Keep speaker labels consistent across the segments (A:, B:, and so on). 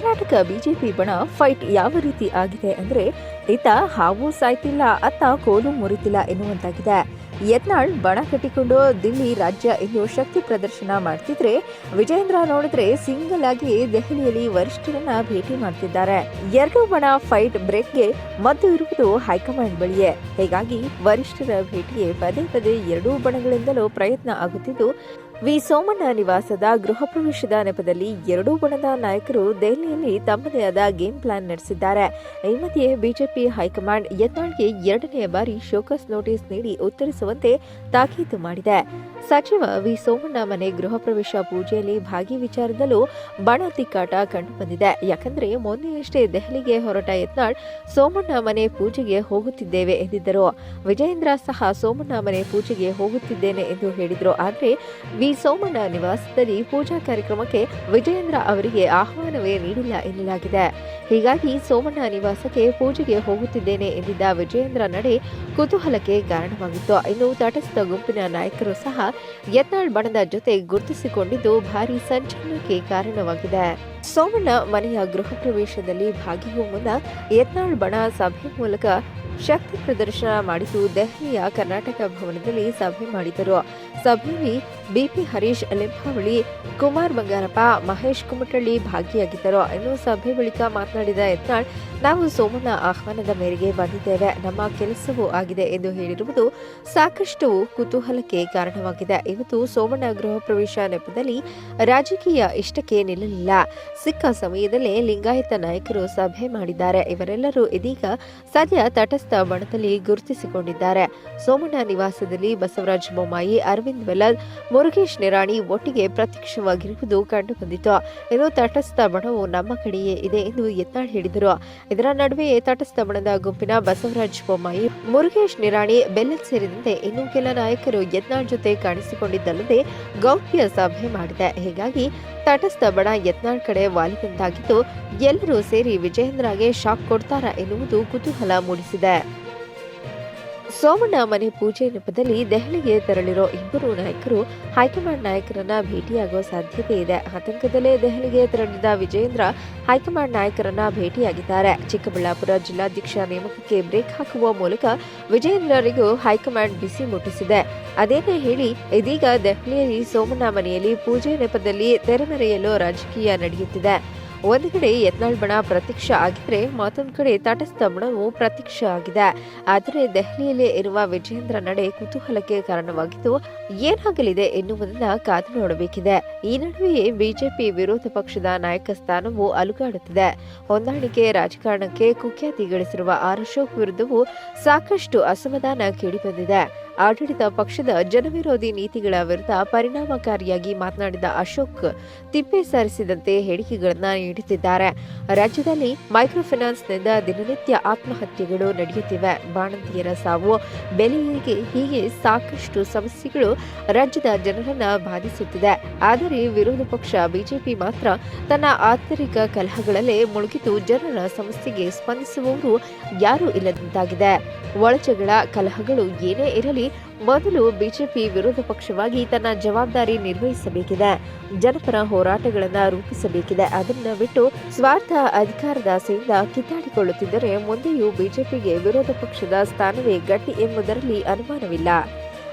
A: Karnataka BJP ಬಣ fight ಯಾವ ರೀತಿ ಆಗಿದೆ ಅಂದ್ರೆ ಈತ ಹಾವು ಸಾಯ್ತಿಲ್ಲ, ಅತ್ತ ಕೋಲು ಮುರಿತಿಲ್ಲ ಎನ್ನುವಂತಾಗಿದೆ. ಯತ್ನಾಳ್ ಬಣ ಕಟ್ಟಿಕೊಂಡು ದಿಲ್ಲಿ ರಾಜ್ಯ ಎಂದು ಶಕ್ತಿ ಪ್ರದರ್ಶನ ಮಾಡ್ತಿದ್ರೆ ವಿಜೇಂದ್ರ ನೋಡಿದ್ರೆ ಸಿಂಗಲ್ ಆಗಿ ದೆಹಲಿಯಲ್ಲಿ ವರಿಷ್ಠರನ್ನ ಭೇಟಿ ಮಾಡ್ತಿದ್ದಾರೆ. ಎರಡು ಬಣ ಫೈಟ್ ಬ್ರೇಕ್ಗೆ ಮದ್ದು ಇರುವುದು ಹೈಕಮಾಂಡ್ ಬಳಿಯೇ. ಹೀಗಾಗಿ ವರಿಷ್ಠರ ಭೇಟಿಗೆ ಪದೇ ಪದೇ ಎರಡೂ ಬಣಗಳಿಂದಲೂ ಪ್ರಯತ್ನ ಆಗುತ್ತಿದ್ದು ವಿ. ಸೋಮಣ್ಣ ನಿವಾಸದ ಗೃಹ ಪ್ರವೇಶದ ನೆಪದಲ್ಲಿ ಎರಡೂ ಬಣದ ನಾಯಕರು ದೆಹಲಿಯಲ್ಲಿ ತಮ್ಮದೇ ಆದ ಗೇಮ್ ಪ್ಲಾನ್ ನಡೆಸಿದ್ದಾರೆ. ಈ ಮಧ್ಯೆ ಬಿಜೆಪಿ ಹೈಕಮಾಂಡ್ ಯತ್ನಾಳ್ಗೆ ಎರಡನೆಯ ಬಾರಿ ಶೋಕಸ್ ನೋಟಿಸ್ ನೀಡಿ ಉತ್ತರಿಸುವಂತೆ ತಾಕೀತು ಮಾಡಿದೆ. ಸಚಿವ ವಿ ಸೋಮಣ್ಣ ಮನೆ ಗೃಹ ಪ್ರವೇಶ ಪೂಜೆಯಲ್ಲಿ ಭಾಗಿ ವಿಚಾರದಲ್ಲೂ ಬಣ ತಿಕ್ಕಾಟ ಕಂಡುಬಂದಿದೆ ಯಾಕಂದ್ರೆ ಮೊನ್ನೆಯಷ್ಟೇ ದೆಹಲಿಗೆ ಹೊರಟ ಯತ್ನಾಳ್ ಸೋಮಣ್ಣ ಮನೆ ಪೂಜೆಗೆ ಹೋಗುತ್ತಿದ್ದೇವೆ ಎಂದಿದ್ದರು. ವಿಜಯೇಂದ್ರ ಸಹ ಸೋಮಣ್ಣ ಮನೆ ಪೂಜೆಗೆ ಹೋಗುತ್ತಿದ್ದೇನೆ ಎಂದು ಹೇಳಿದರು. ಆದರೆ ವಿ ಸೋಮಣ್ಣ ನಿವಾಸದಲ್ಲಿ ಪೂಜಾ ಕಾರ್ಯಕ್ರಮಕ್ಕೆ ವಿಜಯೇಂದ್ರ ಅವರಿಗೆ ಆಹ್ವಾನವೇ ನೀಡಿಲ್ಲ ಎನ್ನಲಾಗಿದೆ. ಹೀಗಾಗಿ ಸೋಮಣ್ಣ ನಿವಾಸಕ್ಕೆ ಪೂಜೆಗೆ ಹೋಗುತ್ತಿದ್ದೇನೆ ಎಂದಿದ್ದ ವಿಜಯೇಂದ್ರ ನಡೆ ಕುತೂಹಲಕ್ಕೆ ಕಾರಣವಾಗಿತ್ತು. ಇನ್ನು ತಟಸ್ಥ ಗುಂಪಿನ ನಾಯಕರು ಸಹ ಯತ್ನಾಳ್ ಬಣದ ಜೊತೆ ಗುರುತಿಸಿಕೊಂಡಿದ್ದು ಭಾರಿ ಸಂಚಲನಕ್ಕೆ ಕಾರಣವಾಗಿದೆ. ಸೋಮಣ್ಣ ಮನೆಯ ಗೃಹ ಪ್ರವೇಶದಲ್ಲಿ ಭಾಗಿಯೂ ಮುನ್ನ ಯತ್ನಾಳ್ ಬಣ ಸಭೆ ಮೂಲಕ ಶಕ್ತಿ ಪ್ರದರ್ಶನ ಮಾಡಿದ್ದು ದೆಹಲಿಯ ಕರ್ನಾಟಕ ಭವನದಲ್ಲಿ ಸಭೆ ಮಾಡಿದರು ಸಭೆಯಲ್ಲಿ ಬಿಪಿ ಹರೀಶ್ ಲಿಂಬಾವಳಿ, ಕುಮಾರ್ ಬಂಗಾರಪ್ಪ, ಮಹೇಶ್ ಕುಮಟಳ್ಳಿ ಭಾಗಿಯಾಗಿದ್ದರು. ಇನ್ನು ಸಭೆ ಬಳಿಕ ಮಾತನಾಡಿದ ಯತ್ನಾಳ್ ನಾವು ಸೋಮಣ್ಣ ಆಹ್ವಾನದ ಮೇರೆಗೆ ಬಂದಿದ್ದೇವೆ. ನಮ್ಮ ಕೆಲಸವೂ ಆಗಿದೆ ಎಂದು ಹೇಳಿರುವುದು ಸಾಕಷ್ಟು ಕುತೂಹಲಕ್ಕೆ ಕಾರಣವಾಗಿದೆ. ಇವತ್ತು ಸೋಮಣ್ಣ ಗೃಹ ಪ್ರವೇಶ ನೆಪದಲ್ಲಿ ರಾಜಕೀಯ ಇಷ್ಟಕ್ಕೆ ನಿಲ್ಲಲಿಲ್ಲ. ಸಿಕ್ಕ ಸಮಯದಲ್ಲೇ ಲಿಂಗಾಯತ ನಾಯಕರು ಸಭೆ ಮಾಡಿದ್ದಾರೆ. ಇವರೆಲ್ಲರೂ ಇದೀಗ ಸದ್ಯ ತಟಸ್ಥ ಬಣದಲ್ಲಿ ಗುರುತಿಸಿಕೊಂಡಿದ್ದಾರೆ. ಸೋಮಣ್ಣ ನಿವಾಸದಲ್ಲಿ ಬಸವರಾಜ ಬೊಮ್ಮಾಯಿ, ಅರವಿಂದ್ ವೆಲ್ಲದ್ ಮುರುಗೇಶ್ ನಿರಾಣಿ ಒಟ್ಟಿಗೆ ಪ್ರತ್ಯಕ್ಷವಾಗಿರುವುದು ಕಂಡುಬಂದಿತು. ಇನ್ನು ತಟಸ್ಥ ಬಣವು ನಮ್ಮ ಕಡೆಯೇ ಇದೆ ಎಂದು ಯತ್ನಾಳ್ ಹೇಳಿದರು. ಇದರ ನಡುವೆಯೇ ತಟಸ್ಥ ಗುಂಪಿನ ಬಸವರಾಜ್ ಬೊಮ್ಮಾಯಿ, ಮುರುಗೇಶ್ ನಿರಾಣಿ ಬೆಲ್ಲದ್ ಸೇರಿದಂತೆ ಇನ್ನೂ ಕೆಲ ನಾಯಕರು ಯತ್ನಾಳ್ ಜೊತೆ ಕಾಣಿಸಿಕೊಂಡಿದ್ದಲ್ಲದೆ ಗೌಪ್ಯ ಸಭೆ ಮಾಡಿದೆ. ಹೀಗಾಗಿ ತಟಸ್ಥ ಬಣ ಯತ್ನಾಳ್ ಕಡೆ ವಾಲಿದಂತಾಗಿದ್ದು ಎಲ್ಲರೂ ಸೇರಿ ವಿಜಯೇಂದ್ರಗೆ ಶಾಕ್ ಕೊಡ್ತಾರಾ ಎನ್ನುವುದು ಕುತೂಹಲ ಮೂಡಿಸಿದೆ. ಸೋಮಣ್ಣ ಮನೆ ಪೂಜೆ ನೆಪದಲ್ಲಿ ದೆಹಲಿಗೆ ತೆರಳಿರೋ ಇಬ್ಬರು ನಾಯಕರು ಹೈಕಮಾಂಡ್ ನಾಯಕರನ್ನ ಭೇಟಿಯಾಗುವ ಸಾಧ್ಯತೆ ಇದೆ. ಆತಂಕದಲ್ಲೇ ದೆಹಲಿಗೆ ತೆರಳಿದ ವಿಜಯೇಂದ್ರ ಹೈಕಮಾಂಡ್ ನಾಯಕರನ್ನ ಭೇಟಿಯಾಗಿದ್ದಾರೆ. ಚಿಕ್ಕಬಳ್ಳಾಪುರ ಜಿಲ್ಲಾಧ್ಯಕ್ಷ ನೇಮಕಕ್ಕೆ ಬ್ರೇಕ್ ಹಾಕುವ ಮೂಲಕ ವಿಜಯೇಂದ್ರರಿಗೂ ಹೈಕಮಾಂಡ್ ಬಿಸಿ ಮುಟ್ಟಿಸಿದೆ. ಅದೇನೇ ಹೇಳಿ, ಇದೀಗ ದೆಹಲಿಯಲ್ಲಿ ಸೋಮಣ್ಣ ಮನೆಯಲ್ಲಿ ಪೂಜೆ ನೆಪದಲ್ಲಿ ತೆರೆಮರೆಯಲು ರಾಜಕೀಯ ನಡೆಯುತ್ತಿದೆ. ಒಂದು ಕಡೆ ಯತ್ನಾಳ್ ಬಣ ಪ್ರತ್ಯಕ್ಷ ಆಗಿದ್ರೆ ಮತ್ತೊಂದು ಕಡೆ ತಟಸ್ಥ ಬಣವು ಪ್ರತ್ಯಕ್ಷ ಆಗಿದೆ. ಆದರೆ ದೆಹಲಿಯಲ್ಲಿ ಇರುವ ವಿಜೇಂದ್ರ ನಡೆ ಕುತೂಹಲಕ್ಕೆ ಕಾರಣವಾಗಿದ್ದು, ಏನಾಗಲಿದೆ ಎನ್ನುವುದನ್ನ ಕಾದು ನೋಡಬೇಕಿದೆ. ಈ ನಡುವೆಯೇ ಬಿಜೆಪಿ ವಿರೋಧ ಪಕ್ಷದ ನಾಯಕ ಸ್ಥಾನವು ಅಲುಗಾಡುತ್ತಿದೆ. ಹೊಂದಾಣಿಕೆ ರಾಜಕಾರಣಕ್ಕೆ ಕುಖ್ಯಾತಿ ಗಳಿಸಿರುವ ಆರ್ ಅಶೋಕ್ ವಿರುದ್ಧವೂ ಸಾಕಷ್ಟು ಅಸಮಾಧಾನ ಕೇಳಿಬಂದಿದೆ ಆಡಳಿತ ಪಕ್ಷದ ಜನವಿರೋಧಿ ನೀತಿಗಳ ವಿರುದ್ಧ ಪರಿಣಾಮಕಾರಿಯಾಗಿ ಮಾತನಾಡಿದ ಅಶೋಕ್, ತಿಪ್ಪೆ ಸಾರಿಸಿದಂತೆ ಹೇಳಿಕೆಗಳನ್ನು ನೀಡುತ್ತಿದ್ದಾರೆ. ರಾಜ್ಯದಲ್ಲಿ ಮೈಕ್ರೋ ಫೈನಾನ್ಸ್ನಿಂದ ದಿನನಿತ್ಯ ಆತ್ಮಹತ್ಯೆಗಳು ನಡೆಯುತ್ತಿವೆ. ಬಾಣಂತಿಯರ ಸಾವು, ಬೆಲೆ ಹೀಗೆ ಸಾಕಷ್ಟು ಸಮಸ್ಯೆಗಳು ರಾಜ್ಯದ ಜನರನ್ನು ಬಾಧಿಸುತ್ತಿದೆ. ಆದರೆ ವಿರೋಧ ಪಕ್ಷ ಬಿಜೆಪಿ ಮಾತ್ರ ತನ್ನ ಆಂತರಿಕ ಕಲಹಗಳಲ್ಲೇ ಮುಳುಗಿತು ಜನರ ಸಮಸ್ಯೆಗೆ ಸ್ಪಂದಿಸುವವರು ಯಾರೂ ಇಲ್ಲದಂತಾಗಿದೆ. ಒಳಜಗಳ ಕಲಹಗಳು ಏನೇ ಇರಲಿ, ಮೊದಲು ಬಿಜೆಪಿ ವಿರೋಧ ಪಕ್ಷವಾಗಿ ತನ್ನ ಜವಾಬ್ದಾರಿ ನಿರ್ವಹಿಸಬೇಕಿದೆ. ಜನಪರ ಹೋರಾಟಗಳನ್ನು ರೂಪಿಸಬೇಕಿದೆ. ಅದನ್ನ ಬಿಟ್ಟು ಸ್ವಾರ್ಥ ಅಧಿಕಾರದ ಆಸೆಯಿಂದ ಕಿತ್ತಾಡಿಕೊಳ್ಳುತ್ತಿದ್ದರೆ ಮುಂದೆಯೂ ಬಿಜೆಪಿಗೆ ವಿರೋಧ ಪಕ್ಷದ ಸ್ಥಾನವೇ ಗಟ್ಟಿ ಎಂಬುದರಲ್ಲಿ ಅನುಮಾನವಿಲ್ಲ.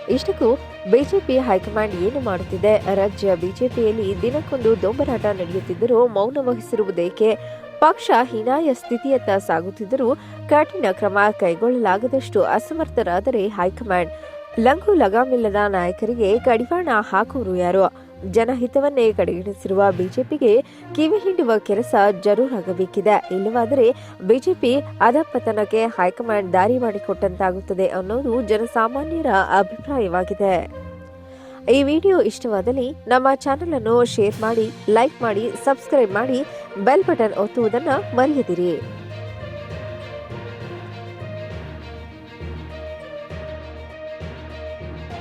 A: ಇಷ್ಟಕ್ಕೂ ಬಿಜೆಪಿ ಹೈಕಮಾಂಡ್ ಏನು ಮಾಡುತ್ತಿದೆ? ರಾಜ್ಯ ಬಿಜೆಪಿಯಲ್ಲಿ ದಿನಕ್ಕೊಂದು ದೊಂಬರಾಟ ನಡೆಯುತ್ತಿದ್ದರೂ ಮೌನ ವಹಿಸಿರುವುದೇಕೆ? ಪಕ್ಷ ಹೀನಾಯ ಸ್ಥಿತಿಯತ್ತ ಸಾಗುತ್ತಿದ್ದರೂ ಕಠಿಣ ಕ್ರಮ ಕೈಗೊಳ್ಳಲಾಗದಷ್ಟು ಅಸಮರ್ಥರಾದರೆ ಹೈಕಮಾಂಡ್. ಲಂಗು ಲಗಾಮಿಲ್ಲದ ನಾಯಕರಿಗೆ ಕಡಿವಾಣ ಹಾಕುವರು ಯಾರು? ಜನಹಿತವನ್ನೇ ಕಡೆಗಣಿಸಿರುವ ಬಿಜೆಪಿಗೆ ಕಿವಿ ಹಿಂಡುವ ಕೆಲಸ ಜರೂರಾಗಬೇಕಿದೆ. ಇಲ್ಲವಾದರೆ ಬಿಜೆಪಿ ಅಧಪತನಕ್ಕೆ ಹೈಕಮಾಂಡ್ ದಾರಿ ಮಾಡಿಕೊಟ್ಟಂತಾಗುತ್ತದೆ ಅನ್ನೋದು ಜನಸಾಮಾನ್ಯರ ಅಭಿಪ್ರಾಯವಾಗಿದೆ. ಈ ವಿಡಿಯೋ ಇಷ್ಟವಾದಲ್ಲಿ ನಮ್ಮ ಚಾನೆಲ್ ಅನ್ನು ಶೇರ್ ಮಾಡಿ, ಲೈಕ್ ಮಾಡಿ, ಸಬ್ಸ್ಕ್ರೈಬ್ ಮಾಡಿ ಬೆಲ್ ಬಟನ್ ಒತ್ತುವುದನ್ನು ಮರೆಯದಿರಿ.